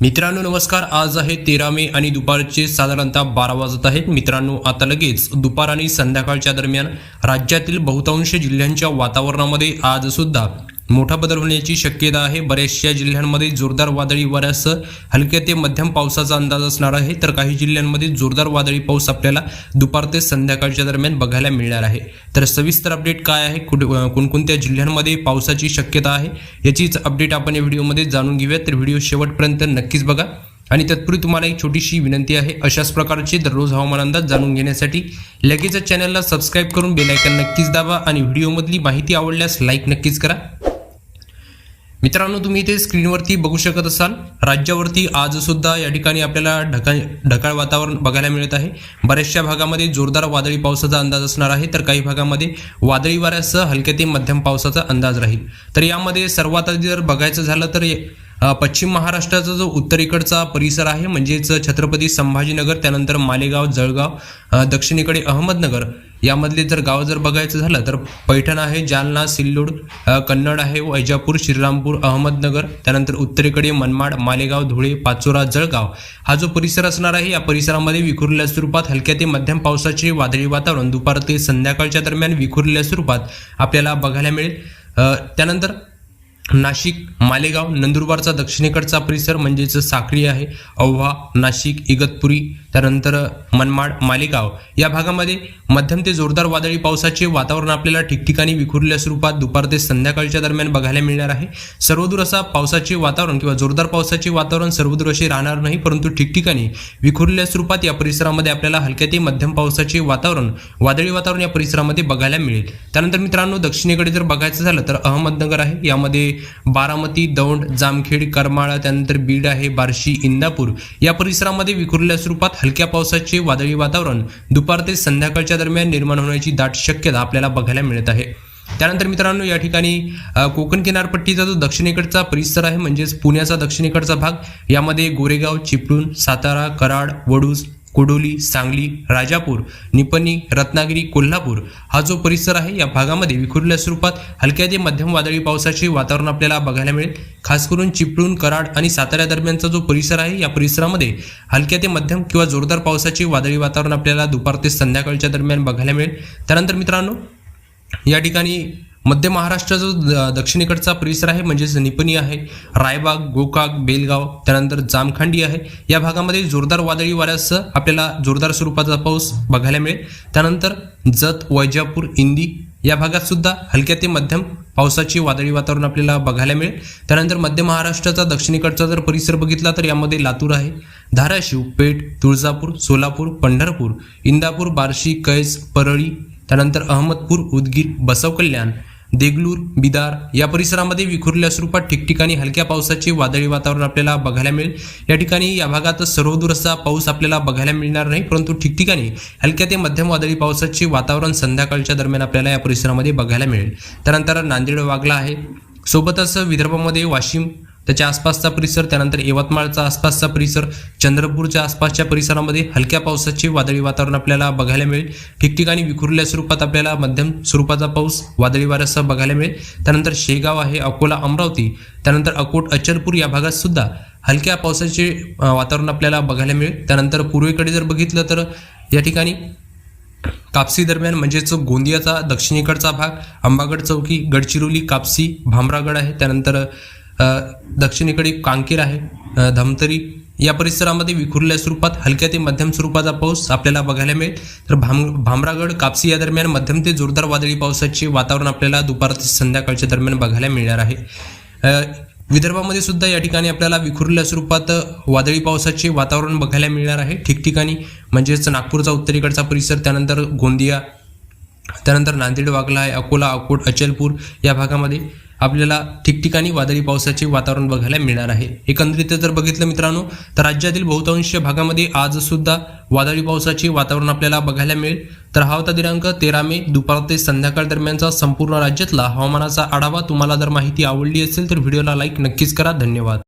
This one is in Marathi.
मित्रांनो नमस्कार. आज आहे तेरा मे आणि दुपारचे साधारणतः बारा वाजत आहेत. मित्रांनो आता लगेच दुपार आणि संध्याकाळच्या दरम्यान राज्यातील बहुतांश जिल्ह्यांच्या वातावरणामध्ये आज सुद्धा मोठा बदल होण्याची शक्यता आहे. बऱ्याचशा जिल्ह्यांमध्ये जोरदार वादळी वाऱ्यासह हलक्या ते मध्यम पावसाचा अंदाज असणार आहे. तर काही जिल्ह्यांमध्ये जोरदार वादळी पाऊस आपल्याला दुपार ते संध्याकाळच्या दरम्यान बघायला मिळणार आहे. तर सविस्तर अपडेट काय आहे? कुठे कोणकोणत्या जिल्ह्यांमध्ये पावसाची शक्यता आहे? याचीच अपडेट आपण या व्हिडिओमध्ये जाणून घेऊया तर व्हिडिओ शेवटपर्यंत नक्कीच बघा. आणि तत्पूर्वी तुम्हाला एक छोटीशी विनंती आहे. अशाच प्रकारचे दररोज हवामान अंदाज जाणून घेण्यासाठी लगेचच चॅनलला सबस्क्राईब करून बेलायकन नक्कीच दाबा आणि व्हिडिओमधली माहिती आवडल्यास लाईक नक्कीच करा. मित्रांनो तुम्ही इथे स्क्रीनवरती बघू शकत असाल राज्यावरती आज सुद्धा या ठिकाणी आपल्याला ढकाळ ढकाळ वातावरण बघायला मिळत आहे. बऱ्याचशा भागामध्ये जोरदार वादळी पावसाचा अंदाज असणार आहे तर काही भागामध्ये वादळी वाऱ्यासह हलक्या ते मध्यम पावसाचा अंदाज राहील. तर यामध्ये सर्वात आधी जर बघायचं झालं तर पश्चिम महाराष्ट्राचा जो उत्तरेकडचा परिसर आहे म्हणजेच छत्रपती संभाजीनगर त्यानंतर मालेगाव जळगाव दक्षिणेकडे अहमदनगर यामधले जर गाव जर बघायचं झालं तर पैठण आहे जालना सिल्लोड कन्नड आहे वैजापूर श्रीरामपूर अहमदनगर त्यानंतर उत्तरेकडे मनमाड मालेगाव धुळे पाचोरा जळगाव. हा जो परिसर असणार आहे या परिसरामध्ये विखुरल्या स्वरूपात हलक्या ते मध्यम पावसाचे वादळी वातावरण दुपार ते संध्याकाळच्या दरम्यान विखुरल्या स्वरूपात आपल्याला बघायला मिळेल. त्यानंतर नाशिक मालेगाव नंदुरबारचा दक्षिणेकडचा परिसर म्हणजेच साखळी आहे औव्हा नाशिक इगतपुरी त्यानंतर मनमाड मालेगाव या भागामध्ये मध्यम ते जोरदार वादळी पावसाचे वातावरण आपल्याला ठिकठिकाणी विखुरल्या स्वरूपात दुपार ते संध्याकाळच्या दरम्यान बघायला मिळणार आहे. सर्वदूर असा पावसाचे वातावरण किंवा जोरदार पावसाचे वातावरण सर्वदूर असे राहणार नाही परंतु ठिकठिकाणी विखुरल्या स्वरूपात या परिसरामध्ये आपल्याला हलक्या ते मध्यम पावसाचे वातावरण वादळी वातावरण या परिसरामध्ये बघायला मिळेल. त्यानंतर मित्रांनो दक्षिणेकडे जर बघायचं झालं तर अहमदनगर आहे. यामध्ये बारामती दौंड जामखेड करमाळा त्यानंतर बीड आहे बार्शी इंदापूर या परिसरामध्ये विखुरल्या स्वरूपात हलक्या पावसाचे वादळी वातावरण दुपार ते संध्याकाळच्या दरम्यान निर्माण होण्याची दाट शक्यता आपल्याला बघायला मिळत आहे. त्यानंतर मित्रांनो या ठिकाणी कोकण किनारपट्टीचा जो दक्षिणेकडचा परिसर आहे म्हणजेच पुण्याचा दक्षिणेकडचा भाग यामध्ये गोरेगाव चिपळूण सातारा कराड वडूज कुडोली सांगली राजापूर निपणी रत्नागिरी कोल्हापूर हा जो परिसर आहे या भागामध्ये विखुरल्या स्वरूपात हलक्या ते मध्यम वादळी पावसाचे वातावरण आपल्याला बघायला मिळेल. खास करून चिपळूण कराड आणि सातारा दरम्यानचा जो परिसर आहे या परिसरामध्ये हलक्या ते मध्यम किंवा जोरदार पावसाचे वादळी वातावरण आपल्याला दुपार ते संध्याकाळच्या दरम्यान बघायला मिळेल. त्यानंतर मित्रांनो या ठिकाणी मध्य महाराष्ट्राचा जो द- दक्षिणेकडचा परिसर आहे म्हणजेच निपणी आहे रायबाग गोकाक बेलगाव त्यानंतर जामखांडी आहे. या भागामध्ये जोरदार वादळी वाऱ्यासह आपल्याला जोरदार स्वरूपाचा पाऊस बघायला मिळेल. त्यानंतर जत वैजापूर इंदी या भागात सुद्धा हलक्या ते मध्यम पावसाची वादळी वातावरण आपल्याला बघायला मिळेल. त्यानंतर मध्य महाराष्ट्राचा दक्षिणेकडचा जर परिसर बघितला तर यामध्ये लातूर आहे धाराशिव पेठ तुळजापूर सोलापूर पंढरपूर इंदापूर बार्शी कैस परळी त्यानंतर अहमदपूर उदगीर बसव कल्याण देगलूर बिदार या परिसरामध्ये विखुरल्या स्वरूपात ठिकठिकाणी हलक्या पावसाचे वादळी वातावरण आपल्याला बघायला मिळेल. या ठिकाणी या भागात सर्वदूर असा पाऊस आपल्याला बघायला मिळणार नाही परंतु ठिकठिकाणी हलक्या ते मध्यम वादळी पावसाचे वातावरण संध्याकाळच्या दरम्यान आपल्याला या परिसरामध्ये बघायला मिळेल. त्यानंतर नांदेड वागला आहे. सोबतच विदर्भामध्ये वाशिम त्याच्या आसपासचा परिसर त्यानंतर यवतमाळचा आसपासचा परिसर चंद्रपूरच्या आसपासच्या परिसरामध्ये हलक्या पावसाचे वादळी वातावरण आपल्याला बघायला मिळेल. ठिकठिकाणी विखुरल्या स्वरूपात आपल्याला मध्यम स्वरूपाचा पाऊस वादळी वाऱ्यासह बघायला मिळेल. त्यानंतर शेगाव आहे अकोला अमरावती त्यानंतर अकोट अचलपूर या भागात सुद्धा हलक्या पावसाचे वातावरण आपल्याला बघायला मिळेल. त्यानंतर पूर्वेकडे जर बघितलं तर या ठिकाणी कापसी दरम्यान म्हणजेच गोंदियाचा दक्षिणेकडचा भाग अंबागड चौकी गडचिरोली कापसी भामरागड आहे. त्यानंतर दक्षिणेकडे कांकेर आहे. धमतरी. या परिसरामध्ये विखुरल्या स्वरूपात हलक्या ते मध्यम स्वरूपाचा पाऊस आपल्याला बघायला मिळेल. तर भाम भामरागड कापसी या दरम्यान मध्यम ते जोरदार वादळी पावसाचे वातावरण आपल्याला दुपार ते संध्याकाळच्या दरम्यान बघायला मिळणार आहे. विदर्भामध्ये सुद्धा या ठिकाणी आपल्याला विखुरल्या स्वरूपात वादळी पावसाचे वातावरण बघायला मिळणार आहे. ठिकठिकाणी म्हणजेच नागपूरचा उत्तरेकडचा परिसर त्यानंतर गोंदिया त्यानंतर नांदेड वागला आहे अकोला अकोट अचलपूर या भागामध्ये. आपल्याला ठिकठिकाणी वादळी पावसाचे वातावरण बघायला मिळणार आहे. एकंदरीत जर बघितलं मित्रांनो तर राज्यातील बहुतांश भागामध्ये आज सुद्धा वादळी पावसाचे वातावरण आपल्याला बघायला मिळेल. तर हा होता दिनांक तेरा मे दुपार ते संध्याकाळ दरम्यानचा संपूर्ण राज्यातला हवामानाचा आढावा. तुम्हाला जर माहिती आवडली असेल तर व्हिडिओला लाईक नक्कीच करा. धन्यवाद.